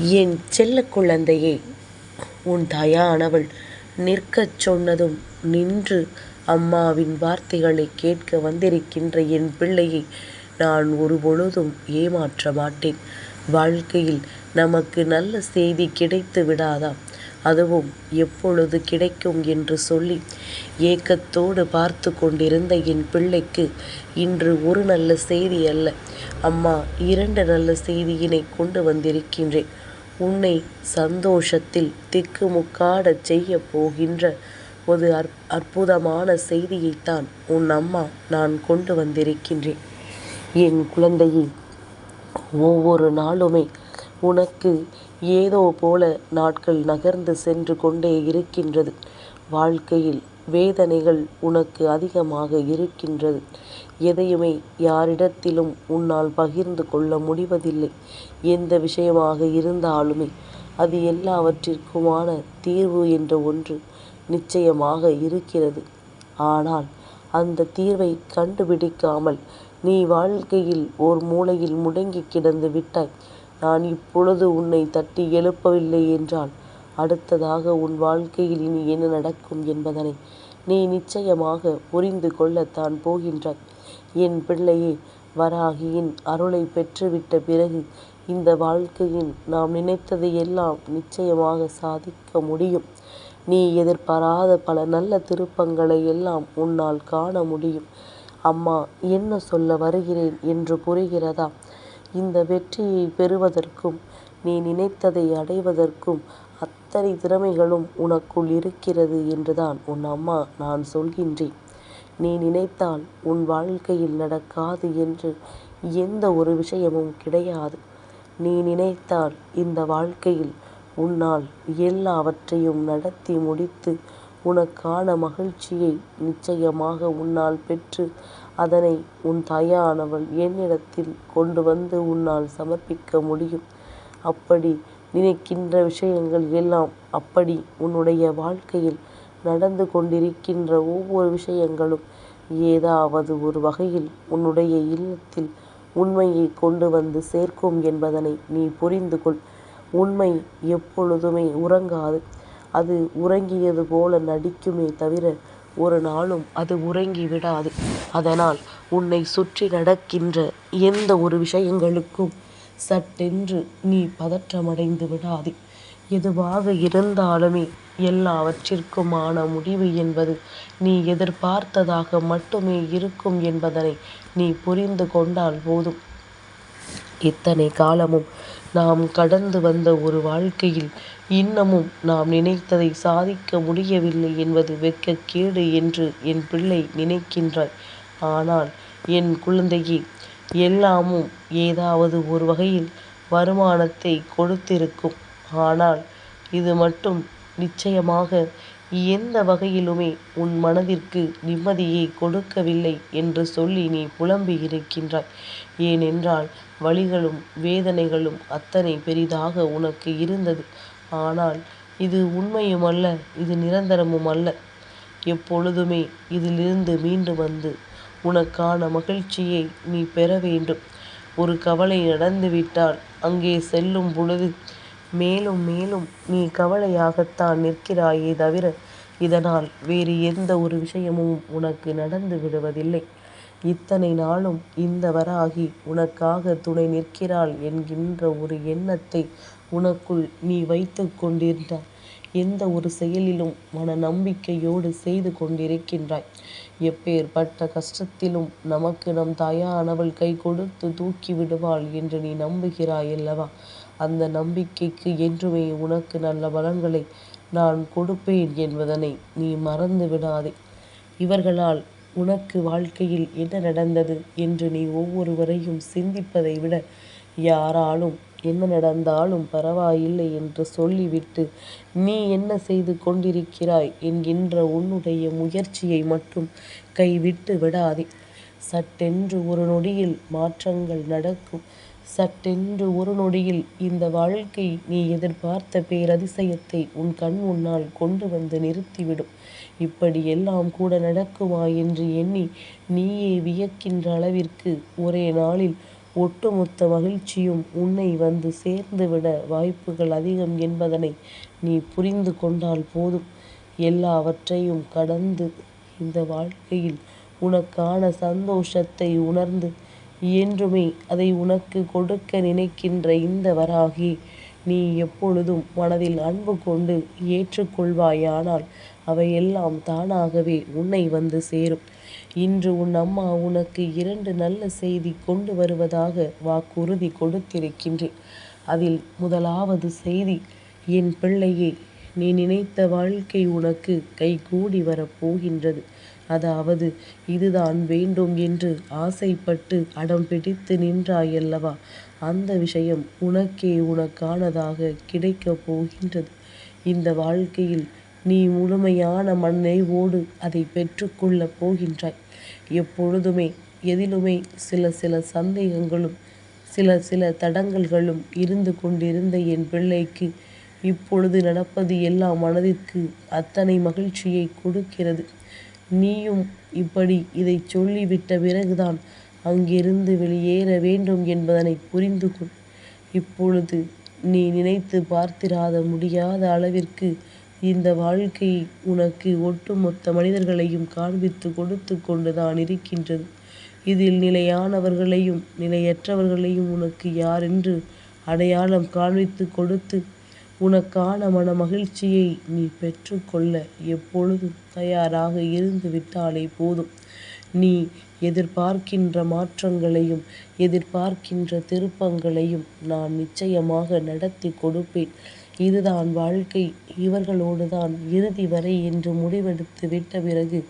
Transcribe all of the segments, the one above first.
என் செல்ல குழந்தையே உன் தாயானவள் நிற்கச் சொன்னதும் நின்று அம்மாவின் வார்த்தைகளைக் கேட்க வந்திருக்கின்ற என் பிள்ளையை நான் ஒருபொழுதும் ஏமாற்ற மாட்டேன். வாழ்க்கையில் நமக்கு நல்ல செய்தி கிடைத்து விடாதா? அதுவும் எப்பொழுது கிடைக்கும் என்று சொல்லி ஏக்கத்தோடு பார்த்து கொண்டிருந்த என் பிள்ளைக்கு இன்று ஒரு நல்ல செய்தி அல்ல அம்மா இரண்டு நல்ல செய்தியினை கொண்டு வந்திருக்கின்றேன். உன்னை சந்தோஷத்தில் திக்குமுக்காடச் செய்யப் போகின்ற ஒரு அற் அற்புதமான செய்தியைத்தான் உன் அம்மா நான் கொண்டு வந்திருக்கின்றேன். என் குழந்தையே ஒவ்வொரு நாளுமே உனக்கு ஏதோ போல நாட்கள் நகர்ந்து சென்று கொண்டே இருக்கின்றது. வாழ்க்கையில் வேதனைகள் உனக்கு அதிகமாக இருக்கின்றது. எதையுமே யாரிடத்திலும் உன்னால் பகிர்ந்து கொள்ள முடிவதில்லை. எந்த விஷயமாக இருந்தாலுமே அது எல்லாவற்றிற்குமான தீர்வு என்ற ஒன்று நிச்சயமாக இருக்கிறது. ஆனால் அந்த தீர்வை கண்டுபிடிக்காமல் நீ வாழ்க்கையில் ஓர் மூலையில் முடங்கிக் கிடந்து விட்டாய். நான் இப்பொழுது உன்னை தட்டி எழுப்பவில்லை என்றால் அடுத்ததாக உன் வாழ்க்கையில் இனி என்ன நடக்கும் என்பதனை நீ நிச்சயமாக புரிந்து கொள்ளத்தான் போகின்றாய். என் பிள்ளையே வராகியின் அருளை பெற்றுவிட்ட பிறகு இந்த வாழ்க்கையில் நாம் நினைத்ததை எல்லாம் நிச்சயமாக சாதிக்க முடியும். நீ எதிர்பாராத பல நல்ல திருப்பங்களை எல்லாம் உன்னால் காண முடியும். அம்மா என்ன சொல்ல வருகிறேன் என்று புரிகிறதா? இந்த வெற்றியை பெறுவதற்கும் நீ நினைத்ததை அடைவதற்கும் அத்தனை திறமைகளும் உனக்குள் இருக்கிறது என்றுதான் உன் அம்மா நான் சொல்கின்றேன். நீ நினைத்தால் உன் வாழ்க்கையில் நடக்காது என்று எந்த ஒரு விஷயமும் கிடையாது. நீ நினைத்தால் இந்த வாழ்க்கையில் உன்னால் எல்லாவற்றையும் நடத்தி முடித்து உனக்கான மகிழ்ச்சியை நிச்சயமாக உன்னால் பெற்று அதனை உன் தாயானவள் என்னிடத்தில் கொண்டு வந்து உன்னால் சமர்ப்பிக்க முடியும். அப்படி நினைக்கின்ற விஷயங்கள் எல்லாம் அப்படி உன்னுடைய வாழ்க்கையில் நடந்து கொண்டிருக்கின்ற ஒவ்வொரு விஷயங்களும் ஏதாவது ஒரு வகையில் உன்னுடைய இல்லத்தில் உண்மையை கொண்டு வந்து சேர்க்கும் என்பதனை நீ புரிந்து கொள். உண்மை எப்பொழுதுமே உறங்காது. அது உறங்கியது போல நடிக்குமே தவிர ஒரு நாளும் அது உறங்கி விடாது. அதனால் உன்னை சுற்றி நடக்கின்ற எந்த ஒரு விஷயங்களுக்கும் சட்டென்று நீ பதற்றமடைந்து விடாதே. எதுவாக இருந்தாலுமே எல்லாவற்றிற்குமான முடிவு என்பது நீ எதிர்பார்த்ததாக மட்டுமே இருக்கும் என்பதனை நீ புரிந்து கொண்டால் போதும். இத்தனை காலமும் நாம் கடந்து வந்த ஒரு வாழ்க்கையில் இன்னமும் நாம் நினைத்ததை சாதிக்க முடியவில்லை என்பது வெட்கக்கேடு என்று என் பிள்ளை நினைக்கின்றாய். ஆனால் என் குழந்தையே எல்லாமும் ஏதாவது ஒரு வகையில் வருமானத்தை கொடுத்திருக்கும். ஆனால் இது மட்டும் நிச்சயமாக எந்த வகையிலுமே உன் மனதிற்கு நிம்மதியை கொடுக்கவில்லை என்று சொல்லி நீ புலம்பி இருக்கின்றாய் ஏனென்றால் வழிகளும் வேதனைகளும் அத்தனை பெரிதாக உனக்கு இருந்தது. ஆனால் இது உண்மையுமல்ல இது நிரந்தரமும் அல்ல எப்பொழுதுமே இதிலிருந்து மீண்டு வந்து உனக்கான மகிழ்ச்சியை நீ பெற வேண்டும். ஒரு கவலை நடந்துவிட்டால் அங்கே செல்லும் பொழுது மேலும் மேலும் நீ கவலையாகத்தான் நிற்கிறாயே தவிர இதனால் வேறு எந்த ஒரு விஷயமும் உனக்கு நடந்து விடுவதில்லை. இத்தனை நாளும் இந்த வராகி உனக்காக துணை நிற்கிறாள் என்கின்ற ஒரு எண்ணத்தை உனக்குள் நீ வைத்து கொண்டிருந்த எந்த ஒரு செயலிலும் மன நம்பிக்கையோடு செய்து கொண்டிருக்கின்றாய். எப்பேற்பட்ட கஷ்டத்திலும் நமக்கு நம் தாயானவள் கை கொடுத்து தூக்கி விடுவாள் என்று நீ நம்புகிறாயல்லவா? அந்த நம்பிக்கைக்கு என்றுமே உனக்கு நல்ல பலன்களை நான் கொடுப்பேன் என்பதனை நீ மறந்து விடாதே. இவர்களால் உனக்கு வாழ்க்கையில் என்ன நடந்தது என்று நீ ஒவ்வொருவரையும் சிந்திப்பதை விட யாராலும் என்ன நடந்தாலும் பரவாயில்லை என்று சொல்லிவிட்டு நீ என்ன செய்து கொண்டிருக்கிறாய் என்கின்ற உன்னுடைய முயற்சியை மட்டும் கைவிட்டு விடாதே. சட்டென்று ஒரு நொடியில் மாற்றங்கள் நடக்கும். சட்டென்று ஒரு நொடியில் இந்த வாழ்க்கை நீ எதிர்பார்த்த பேரதிசயத்தை உன் கண் முன்னால் கொண்டு வந்து நிறுத்திவிடும். இப்படி எல்லாம் கூட நடக்குமா என்று எண்ணி நீயே வியக்கின்ற அளவிற்கு ஒரே நாளில் ஒட்டுமொத்த மகிழ்ச்சியும் உன்னை வந்து சேர்ந்துவிட வாய்ப்புகள் அதிகம் என்பதனை நீ புரிந்து கொண்டால் போதும். எல்லாவற்றையும் கடந்து இந்த வாழ்க்கையில் உனக்கான சந்தோஷத்தை உணர்ந்து என்றுமே அதை உனக்கு கொடுக்க நினைக்கின்ற இந்த வராகி நீ எப்பொழுதும் மனதில் அன்பு கொண்டு ஏற்றுக்கொள்வாயானால் அவையெல்லாம் தானாகவே உன்னை வந்து சேரும். இன்று உன் அம்மா உனக்கு இரண்டு நல்ல செய்தி கொண்டு வருவதாக வாக்குறுதி கொடுத்திருக்கின்றேன். அதில் முதலாவது செய்தி என் பிள்ளையே நீ நினைத்த வாழ்க்கை உனக்கு கைகூடி வரப் போகின்றது. அதாவது இதுதான் வேண்டும் என்று ஆசைப்பட்டு அடம் பிடித்து நின்றாயல்லவா அந்த விஷயம் உனக்கே உனக்கானதாக கிடைக்கப் போகின்றது. இந்த வாழ்க்கையில் நீ முழுமையான மண்ணை ஓடு அதை பெற்றுக்கொள்ளப் போகின்றாய். எப்பொழுதுமே எதிலுமே சில சில சந்தேகங்களும் சில சில தடங்கல்களும் இருந்து கொண்டிருந்த என் பிள்ளைக்கு இப்பொழுது நடப்பது எல்லாம் மனதிற்கு அத்தனை மகிழ்ச்சியை கொடுக்கிறது. நீயும் இப்படி இதைச் சொல்லிவிட்ட பிறகுதான் அங்கிருந்து வெளியேற வேண்டும் என்பதனை புரிந்து கொள். இப்பொழுது நீ நினைத்து பார்த்திராத முடியாத அளவிற்கு இந்த வாழ்க்கை உனக்கு ஒட்டுமொத்த மனிதர்களையும் காண்பித்து கொடுத்து கொண்டுதான் இருக்கின்றது. இதில் நிலையானவர்களையும் நிலையற்றவர்களையும் உனக்கு யாரென்று அடையாளம் காண்பித்துக் கொடுத்து உனக்கான மன மகிழ்ச்சியை நீ பெற்றுக்கொள்ள எப்பொழுதும் தயாராக இருந்து விட்டாலே போதும். நீ எதிர்பார்க்கின்ற மாற்றங்களையும் எதிர்பார்க்கின்ற திருப்பங்களையும் நான் நிச்சயமாக நடத்தி கொடுப்பேன். இதுதான் வாழ்க்கை இவர்களோடு தான் இறுதி வரை என்று முடிவெடுத்து விட்ட பிறகு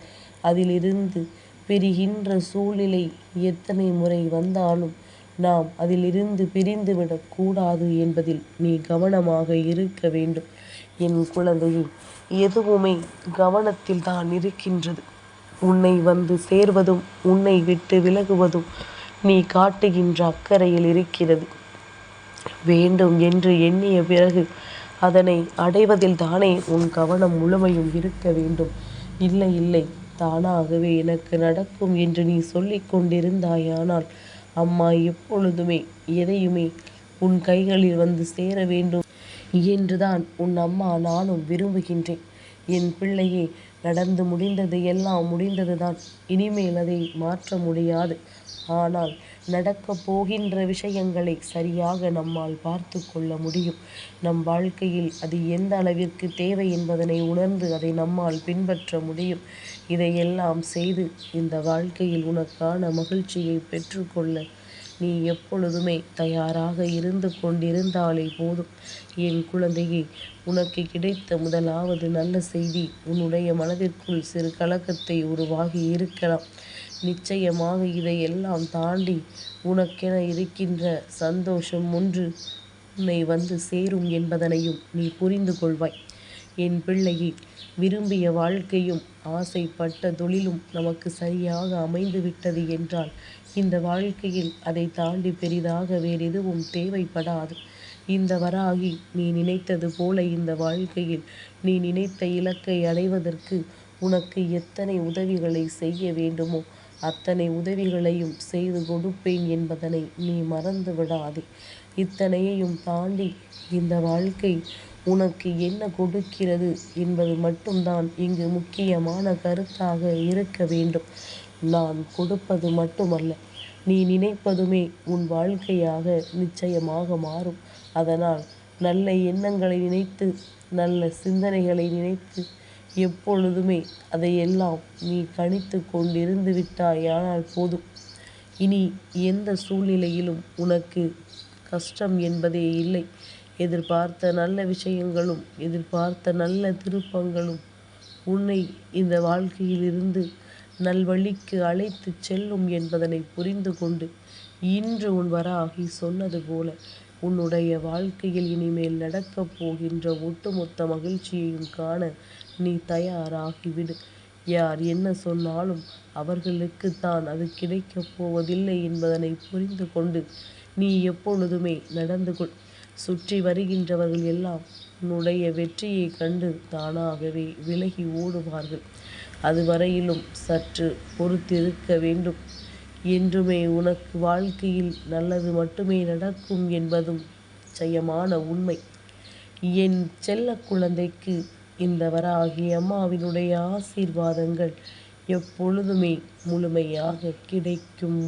அதிலிருந்து பிரிகின்ற சூழ்நிலை எத்தனை முறை வந்தாலும் நாம் அதிலிருந்து பிரிந்துவிடக்கூடாது என்பதில் நீ கவனமாக இருக்க வேண்டும். என் குழந்தையே எதுவுமே கவனத்தில்தான் இருக்கின்றது. உன்னை வந்து சேர்வதும் உன்னை விட்டு விலகுவதும் நீ காட்டுகின்ற அக்கறையில் இருக்கிறது. வேண்டும் என்று எண்ணிய பிறகு அதனை அடைவதில் தானே உன் கவனம் முழுமையும் இருக்க வேண்டும். இல்லை இல்லை தானாகவே எனக்கு நடக்கும் என்று நீ சொல்லிக் கொண்டிருந்தாயானால் அம்மா எப்பொழுதுமே எதையுமே உன் கைகளில் வந்து சேர வேண்டும் என்றுதான் உன் அம்மா நானும் விரும்புகின்றேன். என் பிள்ளையே நடந்து முடிந்தது எல்லாம் முடிந்ததுதான். இனிமேல் அதை மாற்ற முடியாது. ஆனால் நடக்கப் போகின்ற விஷயங்களை சரியாக நம்மால் பார்த்து கொள்ள முடியும். நம் வாழ்க்கையில் அது எந்த அளவிற்கு தேவை என்பதனை உணர்ந்து அதை நம்மால் பின்பற்ற முடியும். இதையெல்லாம் செய்து இந்த வாழ்க்கையில் உனக்கான மகிழ்ச்சியை பெற்றுக்கொள்ள நீ எப்பொழுதுமே தயாராக இருந்து கொண்டிருந்தாலே போதும். என் குழந்தையே உனக்கு கிடைத்த முதலாவது நல்ல செய்தி உன்னுடைய மனதிற்குள் சிறு கலக்கத்தை உருவாகி இருக்கலாம். நிச்சயமாக இதையெல்லாம் தாண்டி உனக்கென இருக்கின்ற சந்தோஷம் ஒன்று உன்னை வந்து சேரும் என்பதனையும் நீ புரிந்து கொள்வாய். என் பிள்ளையே விரும்பிய வாழ்க்கையும் ஆசைப்பட்ட தொழிலும் நமக்கு சரியாக அமைந்து விட்டது என்றால் இந்த வாழ்க்கையில் அதை தாண்டி பெரிதாக வேறெதுவும் தேவைப்படாது. இந்த வராகி நீ நினைத்தது போல இந்த வாழ்க்கையில் நீ நினைத்த இலக்கை அடைவதற்கு உனக்கு எத்தனை உதவிகளை செய்ய வேண்டுமோ அத்தனை உதவிகளையும் செய்து கொடுப்பேன் என்பதனை நீ மறந்து விடாதே. இத்தனையையும் தாண்டி இந்த வாழ்க்கை உனக்கு என்ன கொடுக்கிறது என்பது மட்டும்தான் இங்கு முக்கியமான கருத்தாக இருக்க வேண்டும். நான் கொடுப்பது மட்டுமல்ல நீ நினைப்பதுமே உன் வாழ்க்கையாக நிச்சயமாக மாறும். அதனால் நல்ல எண்ணங்களை நினைத்து நல்ல சிந்தனைகளை நினைத்து எப்பொழுதுமே அதையெல்லாம் நீ கணித்து கொண்டிருந்து விட்டாயானால் போதும். இனி எந்த சூழ்நிலையிலும் உனக்கு கஷ்டம் என்பதே இல்லை. எதிர்பார்த்த நல்ல விஷயங்களும் எதிர்பார்த்த நல்ல திருப்பங்களும் உன்னை இந்த வாழ்க்கையிலிருந்து நல்வழிக்கு அழைத்துச் செல்லும் என்பதனை புரிந்து கொண்டு இன்று உன் வராகி சொன்னது போல உன்னுடைய வாழ்க்கையில் இனிமேல் நடக்கப் போகின்ற ஒட்டுமொத்த மகிழ்ச்சியையும் காண நீ தயாராகிவிடு யார் என்ன சொன்னாலும் அவர்களுக்குத்தான் அது கிடைக்கப் போவதில்லை என்பதனை புரிந்து கொண்டு நீ எப்பொழுதுமே நடந்து கொள். சுற்றி வருகின்றவர்கள் எல்லாம் உன்னுடைய வெற்றியைக் கண்டு தானாகவே விலகி ஓடுவார்கள். அதுவரையிலும் சற்று பொறுத்திருக்க வேண்டும். என்றுமே உனக்கு வாழ்க்கையில் நல்லது மட்டுமே நடக்கும் என்பதும் நிச்சயமான உண்மை. என் செல்ல குழந்தைக்கு இந்த வராகி அம்மாவினுடைய ஆசீர்வாதங்கள் எப்பொழுதுமே முழுமையாக கிடைக்கும்.